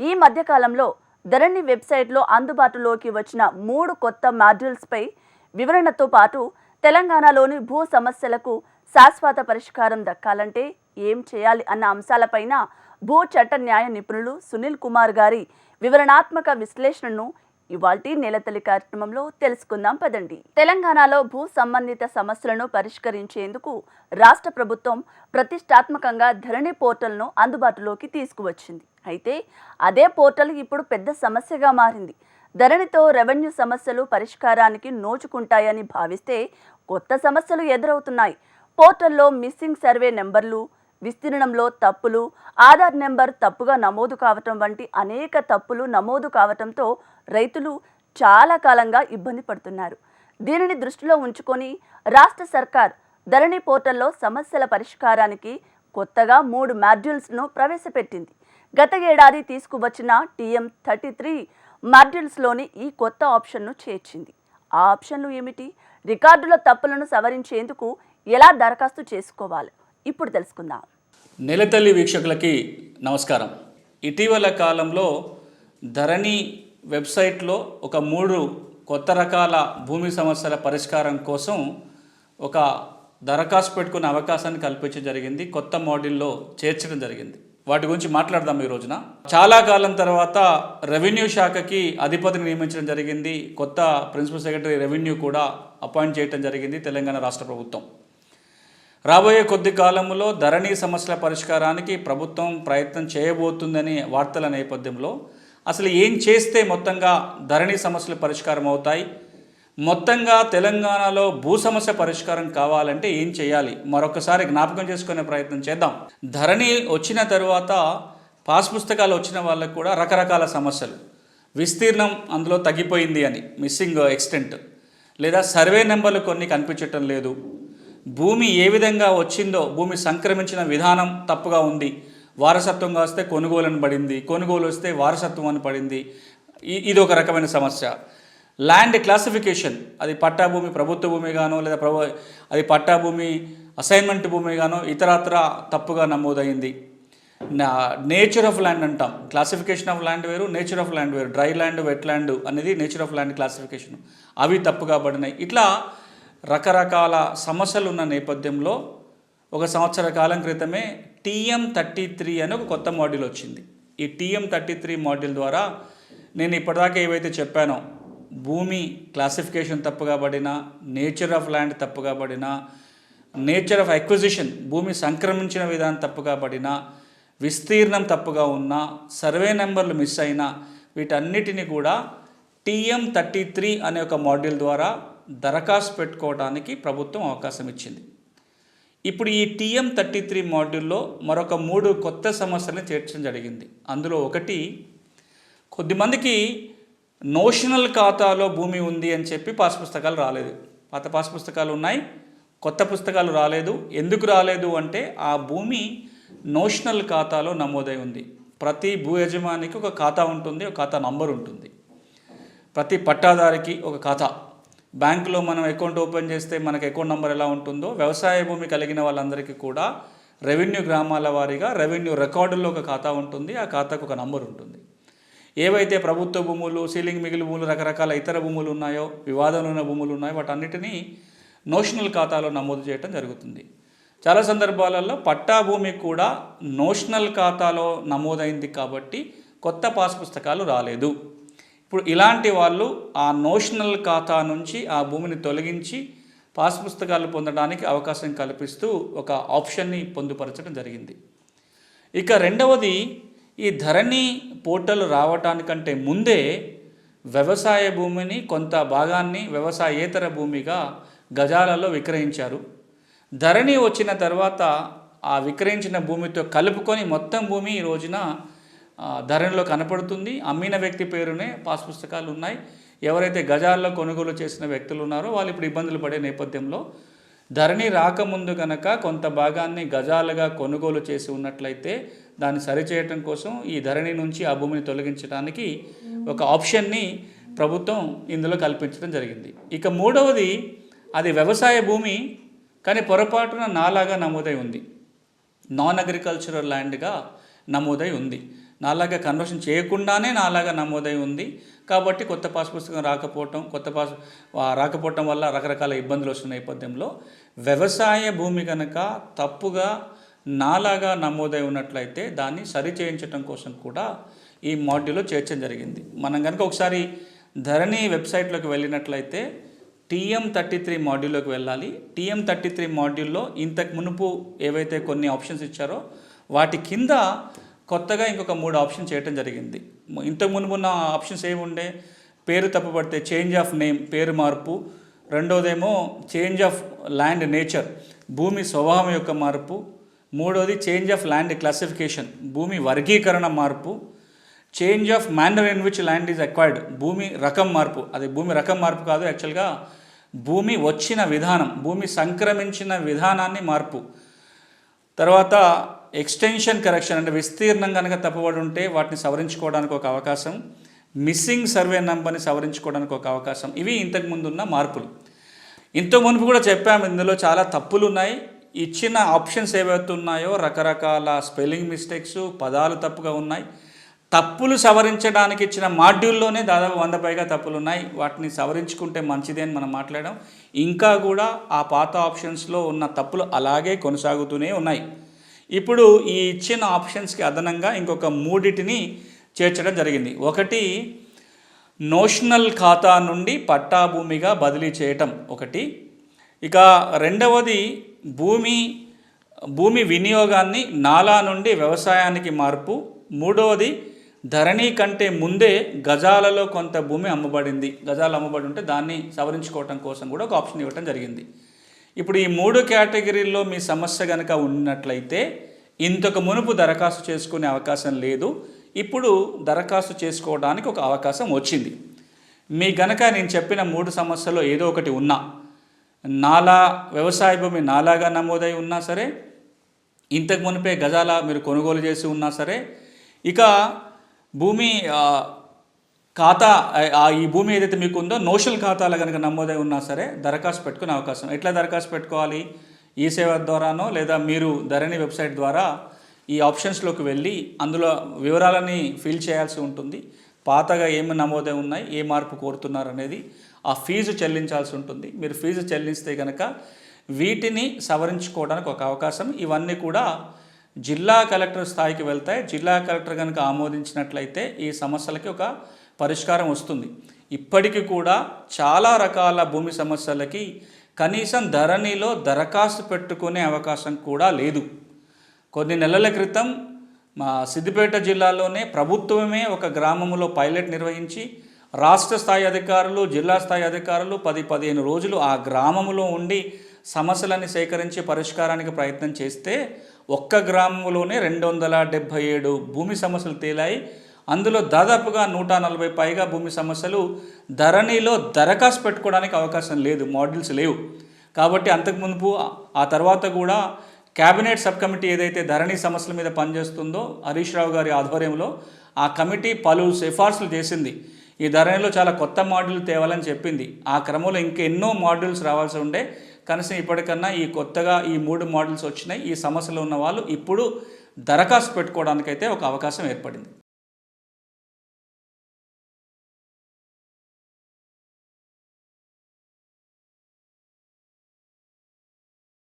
ఈ మధ్యకాలంలో ధరణి వెబ్సైట్లో అందుబాటులోకి వచ్చిన మూడు కొత్త మాడ్యూల్స్పై వివరణతో పాటు తెలంగాణలోని భూ సమస్యలకు శాశ్వత పరిష్కారం దక్కాలంటే ఏం చేయాలి అన్న అంశాలపైన భూ చట్ట న్యాయ నిపుణులు సునీల్ కుమార్ గారి వివరణాత్మక విశ్లేషణను ఇవాల్టి నెలతల్లి కార్యక్రమంలో తెలుసుకుందాం పదండి. తెలంగాణలో భూ సంబంధిత సమస్యలను పరిష్కరించేందుకు రాష్ట్ర ప్రభుత్వం ప్రతిష్టాత్మకంగా ధరణి పోర్టల్ను అందుబాటులోకి తీసుకువచ్చింది. అయితే అదే పోర్టల్ ఇప్పుడు పెద్ద సమస్యగా మారింది. ధరణితో రెవెన్యూ సమస్యలు పరిష్కారానికి నోచుకుంటాయని భావిస్తే కొత్త సమస్యలు ఎదురవుతున్నాయి. పోర్టల్లో మిస్సింగ్ సర్వే నెంబర్లు విస్తీర్ణంలో తప్పులు ఆధార్ నెంబర్ తప్పుగా నమోదు కావటం వంటి అనేక తప్పులు నమోదు కావటంతో రైతులు చాలా కాలంగా ఇబ్బంది పడుతున్నారు. దీనిని దృష్టిలో ఉంచుకొని రాష్ట్ర సర్కార్ ధరణి పోర్టల్లో సమస్యల పరిష్కారానికి కొత్తగా మూడు మాడ్యూల్స్ను ప్రవేశపెట్టింది. గత ఏడాది తీసుకువచ్చిన టీఎం థర్టీ త్రీ మాడ్యూల్స్లోని ఈ కొత్త ఆప్షన్ను చేర్చింది. ఆ ఆప్షన్లు ఏమిటి? రికార్డుల తప్పులను సవరించేందుకు ఎలా దరఖాస్తు చేసుకోవాలి? ఇప్పుడు తెలుసుకుందాం. నెలతల్లి వీక్షకులకి నమస్కారం. ఇటీవల కాలంలో ధరణి వెబ్సైట్లో ఒక మూడు కొత్త రకాల భూమి సమస్యల పరిష్కారం కోసం ఒక దరఖాస్తు పెట్టుకునే అవకాశాన్ని కల్పించడం జరిగింది. కొత్త మోడల్లో చేర్చడం జరిగింది. వాటి గురించి మాట్లాడదాం ఈ రోజున. చాలా కాలం తర్వాత రెవెన్యూ శాఖకి అధిపతిని నియమించడం జరిగింది. కొత్త ప్రిన్సిపల్ సెక్రటరీ రెవెన్యూ కూడా అపాయింట్ చేయడం జరిగింది తెలంగాణ రాష్ట్ర ప్రభుత్వం. రాబోయే కొద్ది కాలంలో ధరణి సమస్యల పరిష్కారానికి ప్రభుత్వం ప్రయత్నం చేయబోతుందని వార్తల నేపథ్యంలో అసలు ఏం చేస్తే మొత్తంగా ధరణి సమస్యలు పరిష్కారం అవుతాయి మొత్తంగా తెలంగాణలో భూ సమస్య పరిష్కారం కావాలంటే ఏం చేయాలి? మరొకసారి జ్ఞాపకం చేసుకునే ప్రయత్నం చేద్దాం. ధరణి వచ్చిన తరువాత పాస్ పుస్తకాలు వచ్చిన వాళ్ళకు కూడా రకరకాల సమస్యలు. విస్తీర్ణం అందులో తగ్గిపోయింది అని మిస్సింగ్ ఎక్స్టెంట్. లేదా సర్వే నెంబర్లు కొన్ని కనిపించటం లేదు. భూమి ఏ విధంగా వచ్చిందో భూమి సంక్రమించిన విధానం తప్పుగా ఉంది. వారసత్వంగా వస్తే కొనుగోలు అని పడింది కొనుగోలు వస్తే వారసత్వం అని పడింది. ఇది ఒక రకమైన సమస్య. ల్యాండ్ క్లాసిఫికేషన్ అది పట్టా భూమి ప్రభుత్వ భూమి గానో లేదా ప్రభు అది పట్టా భూమి అసైన్మెంట్ భూమి గానో ఇతరత్ర తప్పుగా నమోదైంది. నా నేచర్ ఆఫ్ ల్యాండ్ అంటాం. క్లాసిఫికేషన్ ఆఫ్ ల్యాండ్ వేరు నేచర్ ఆఫ్ ల్యాండ్ వేరు. డ్రై ల్యాండ్ వెట్ ల్యాండ్ అనేది నేచర్ ఆఫ్ ల్యాండ్ క్లాసిఫికేషన్ అవి తప్పుగా పడినాయి. ఇట్లా రకరకాల సమస్యలు ఉన్న నేపథ్యంలో ఒక సంవత్సర కాలం క్రితమే టీఎం థర్టీ త్రీ అని ఒక కొత్త మాడ్యూల్ వచ్చింది. ఈ టీఎం థర్టీ త్రీ మాడ్యూల్ ద్వారా నేను ఇప్పటిదాకా ఏవైతే చెప్పానో భూమి క్లాసిఫికేషన్ తప్పుగా పడిన నేచర్ ఆఫ్ ల్యాండ్ తప్పుగా పడిన నేచర్ ఆఫ్ అక్విజిషన్ భూమి సంక్రమించిన విధానం తప్పుగా పడిన విస్తీర్ణం తప్పుగా ఉన్న సర్వే నెంబర్లు మిస్ అయినా వీటన్నిటిని కూడా టీఎం థర్టీ త్రీ అనే ఒక మాడ్యూల్ ద్వారా దరఖాస్తు పెట్టుకోవడానికి ప్రభుత్వం అవకాశం ఇచ్చింది. ఇప్పుడు ఈ టీఎం థర్టీ త్రీ మాడ్యూల్లో మరొక మూడు కొత్త సమస్యలను చేర్చడం జరిగింది. అందులో ఒకటి కొద్దిమందికి నోషనల్ ఖాతాలో భూమి ఉంది అని చెప్పి పాస్ పుస్తకాలు రాలేదు. పాత పాస్ పుస్తకాలు ఉన్నాయి కొత్త పుస్తకాలు రాలేదు. ఎందుకు రాలేదు అంటే ఆ భూమి నోషనల్ ఖాతాలో నమోదై ఉంది. ప్రతి భూ యజమానికి ఒక ఖాతా ఉంటుంది ఒక ఖాతా నంబర్ ఉంటుంది. ప్రతి పట్టాదారికి ఒక ఖాతా. బ్యాంకులో మనం అకౌంట్ ఓపెన్ చేస్తే మనకు అకౌంట్ నెంబర్ ఎలా ఉంటుందో వ్యవసాయ భూమి కలిగిన వాళ్ళందరికీ కూడా రెవెన్యూ గ్రామాల వారీగా రెవెన్యూ రికార్డుల్లో ఒక ఖాతా ఉంటుంది ఆ ఖాతాకు ఒక నంబర్ ఉంటుంది. ఏవైతే ప్రభుత్వ భూములు సీలింగ్ మిగిలి భూములు రకరకాల ఇతర భూములు ఉన్నాయో వివాదంలో ఉన్న భూములు ఉన్నాయో వాటన్నిటినీ నోషనల్ ఖాతాలో నమోదు చేయడం జరుగుతుంది. చాలా సందర్భాలలో పట్టా భూమి కూడా నోషనల్ ఖాతాలో నమోదైంది కాబట్టి కొత్త పాస్ పుస్తకాలు రాలేదు. ఇప్పుడు ఇలాంటి వాళ్ళు ఆ నోషనల్ ఖాతా నుంచి ఆ భూమిని తొలగించి పాస్ పుస్తకాలు పొందడానికి అవకాశం కల్పిస్తూ ఒక ఆప్షన్ని పొందుపరచడం జరిగింది. ఇక రెండవది ఈ ధరణి పోర్టల్ రావటానికంటే ముందే వ్యవసాయ భూమిని కొంత భాగాన్ని వ్యవసాయేతర భూమిగా గజాలలో విక్రయించారు. ధరణి వచ్చిన తర్వాత ఆ విక్రయించిన భూమితో కలుపుకొని మొత్తం భూమి ఈ రోజున ధరణిలో కనపడుతుంది. అమ్మిన వ్యక్తి పేరునే పాస్ పుస్తకాలు ఉన్నాయి. ఎవరైతే గజాల్లో కొనుగోలు చేసిన వ్యక్తులు ఉన్నారో వాళ్ళు ఇప్పుడు ఇబ్బందులు పడే నేపథ్యంలో ధరణి రాకముందు కనుక కొంత భాగాన్ని గజాలుగా కొనుగోలు చేసి ఉన్నట్లయితే దాన్ని సరిచేయటం కోసం ఈ ధరణి నుంచి ఆ భూమిని తొలగించడానికి ఒక ఆప్షన్ని ప్రభుత్వం ఇందులో కల్పించడం జరిగింది. ఇక మూడవది అది వ్యవసాయ భూమి కానీ పొరపాటున నాలాగా నమోదై ఉంది. నాన్ అగ్రికల్చరల్ ల్యాండ్గా నమోదై ఉంది. నాలాగా కన్వర్షన్ చేయకుండానే నాలాగా నమోదై ఉంది. కాబట్టి కొత్త పాస్ పుస్తకం రాకపోవటం కొత్త పాస్ రాకపోవటం వల్ల రకరకాల ఇబ్బందులు వస్తున్న నేపథ్యంలో వ్యవసాయ భూమి కనుక తప్పుగా నాలాగా నమోదై ఉన్నట్లయితే దాన్ని సరి చేయించడం కోసం కూడా ఈ మాడ్యూల్లో చేర్చడం జరిగింది. మనం కనుక ఒకసారి ధరణి వెబ్సైట్లోకి వెళ్ళినట్లయితే టీఎం థర్టీ త్రీ మాడ్యూల్లోకి వెళ్ళాలి. టీఎం థర్టీ త్రీ మాడ్యూల్లో ఇంతకు మునుపు ఏవైతే కొన్ని ఆప్షన్స్ ఇచ్చారో వాటి కింద కొత్తగా ఇంకొక మూడు ఆప్షన్ చేయటం జరిగింది. ఇంతకు మునుపు ఉన్న ఆప్షన్స్ ఏముండే? పేరు తప్పుపడితే చేంజ్ ఆఫ్ నేమ్ పేరు మార్పు. రెండోదేమో చేంజ్ ఆఫ్ ల్యాండ్ నేచర్ భూమి స్వభావం యొక్క మార్పు. మూడోది చేంజ్ ఆఫ్ ల్యాండ్ క్లాసిఫికేషన్ భూమి వర్గీకరణ మార్పు. Change of manner in which land is acquired భూమి రకం మార్పు. అది భూమి రకం మార్పు కాదు యాక్చువల్గా భూమి వచ్చిన విధానం భూమి సంక్రమించిన విధానాన్ని మార్పు. తర్వాత ఎక్స్టెన్షన్ కరెక్షన్ అంటే విస్తీర్ణం కనుక తప్పబడి ఉంటే వాటిని సవరించుకోవడానికి ఒక అవకాశం. మిస్సింగ్ సర్వే నంబర్ని సవరించుకోవడానికి ఒక అవకాశం. ఇవి ఇంతకుముందు ఉన్న మార్పులు. ఇంత మునుపు కూడా చెప్పాము ఇందులో చాలా తప్పులు ఉన్నాయి ఇచ్చిన ఆప్షన్స్ ఏవైతే ఉన్నాయో రకరకాల స్పెల్లింగ్ మిస్టేక్స్ పదాలు తప్పుగా ఉన్నాయి. తప్పులు సవరించడానికి ఇచ్చిన మాడ్యూల్లోనే దాదాపు వంద పైగా తప్పులు ఉన్నాయి. వాటిని సవరించుకుంటే మంచిదే అని మనం మాట్లాడాం. ఇంకా కూడా ఆ పాత ఆప్షన్స్లో ఉన్న తప్పులు అలాగే కొనసాగుతూనే ఉన్నాయి. ఇప్పుడు ఈ ఇచ్చిన ఆప్షన్స్కి అదనంగా ఇంకొక మూడిటిని చేర్చడం జరిగింది. ఒకటి నోషనల్ ఖాతా నుండి పట్టా భూమిగా బదిలీ చేయటం. ఒకటి ఇక రెండవది భూమి భూమి వినియోగాన్ని నాలా నుండి వ్యవసాయానికి మార్పు. మూడవది ధరణి కంటే ముందే గజాలలో కొంత భూమి అమ్మబడింది. గజాలు అమ్మబడి ఉంటే దాన్ని సవరించుకోవటం కోసం కూడా ఒక ఆప్షన్ ఇవ్వటం జరిగింది. ఇప్పుడు ఈ మూడు కేటగిరీల్లో మీ సమస్య కనుక ఉన్నట్లయితే ఇంతకు మునుపు దరఖాస్తు చేసుకునే అవకాశం లేదు. ఇప్పుడు దరఖాస్తు చేసుకోవడానికి ఒక అవకాశం వచ్చింది. మీ గనక నేను చెప్పిన మూడు సమస్యలు ఏదో ఒకటి ఉన్నా నాలా వ్యవసాయ భూమి నాలాగా నమోదై ఉన్నా సరే ఇంతకు మునిపే గజాల మీరు కొనుగోలు చేసి ఉన్నా సరే ఇక భూమి ఖాతా ఆ- ఈ భూమి ఏదైతే మీకు ఉందో నోషల్ ఖాతాలో కనుక నమోదై ఉన్నా సరే దరఖాస్తు పెట్టుకునే అవకాశం. ఎట్లా దరఖాస్తు పెట్టుకోవాలి? ఈ సేవ ద్వారానో లేదా మీరు ధరణి వెబ్సైట్ ద్వారా ఈ ఆప్షన్స్లోకి వెళ్ళి అందులో వివరాలని ఫిల్ చేయాల్సి ఉంటుంది. పాతగా ఏమి నమోదై ఉన్నాయి ఏ మార్పు కోరుతున్నారు అనేది ఆ ఫీజు చెల్లించాల్సి ఉంటుంది. మీరు ఫీజు చెల్లిస్తే కనుక వీటిని సవరించుకోవడానికి ఒక అవకాశం. ఇవన్నీ కూడా జిల్లా కలెక్టర్ స్థాయికి వెళ్తాయి. జిల్లా కలెక్టర్ కనుక ఆమోదించినట్లయితే ఈ సమస్యలకి ఒక పరిష్కారం వస్తుంది. ఇప్పటికీ కూడా చాలా రకాల భూమి సమస్యలకి కనీసం ధరణిలో దరఖాస్తు పెట్టుకునే అవకాశం కూడా లేదు. కొన్ని నెలల క్రితం మా సిద్దిపేట జిల్లాలోనే ప్రభుత్వమే ఒక గ్రామంలో పైలట్ నిర్వహించి రాష్ట్ర స్థాయి అధికారులు జిల్లా స్థాయి అధికారులు పది పదిహేను రోజులు ఆ గ్రామంలో ఉండి సమస్యలన్నీ సేకరించి పరిష్కారానికి ప్రయత్నం చేస్తే ఒక్క గ్రామంలోనే రెండు వందల డెబ్భై ఏడు భూమి సమస్యలు తేలాయి. అందులో దాదాపుగా నూట నలభై పైగా భూమి సమస్యలు ధరణిలో దరఖాస్తు పెట్టుకోవడానికి అవకాశం లేదు మోడల్స్ లేవు. కాబట్టి అంతకు మునుపు ఆ తర్వాత కూడా కేబినెట్ సబ్ కమిటీ ఏదైతే ధరణి సమస్యల మీద పనిచేస్తుందో హరీష్ రావు గారి ఆధ్వర్యంలో ఆ కమిటీ పలు సిఫార్సులు చేసింది. ఈ ధరణిలో చాలా కొత్త మాడ్యూల్ తేవాలని చెప్పింది. ఆ క్రమంలో ఇంకెన్నో మాడ్యూల్స్ రావాల్సి ఉండే. కనీసం ఇప్పటికన్నా ఈ కొత్తగా ఈ మూడు మాడ్యూల్స్ వచ్చినాయి. ఈ సమస్యలు ఉన్న వాళ్ళు ఇప్పుడు దరఖాస్తు పెట్టుకోవడానికైతే ఒక అవకాశం ఏర్పడింది.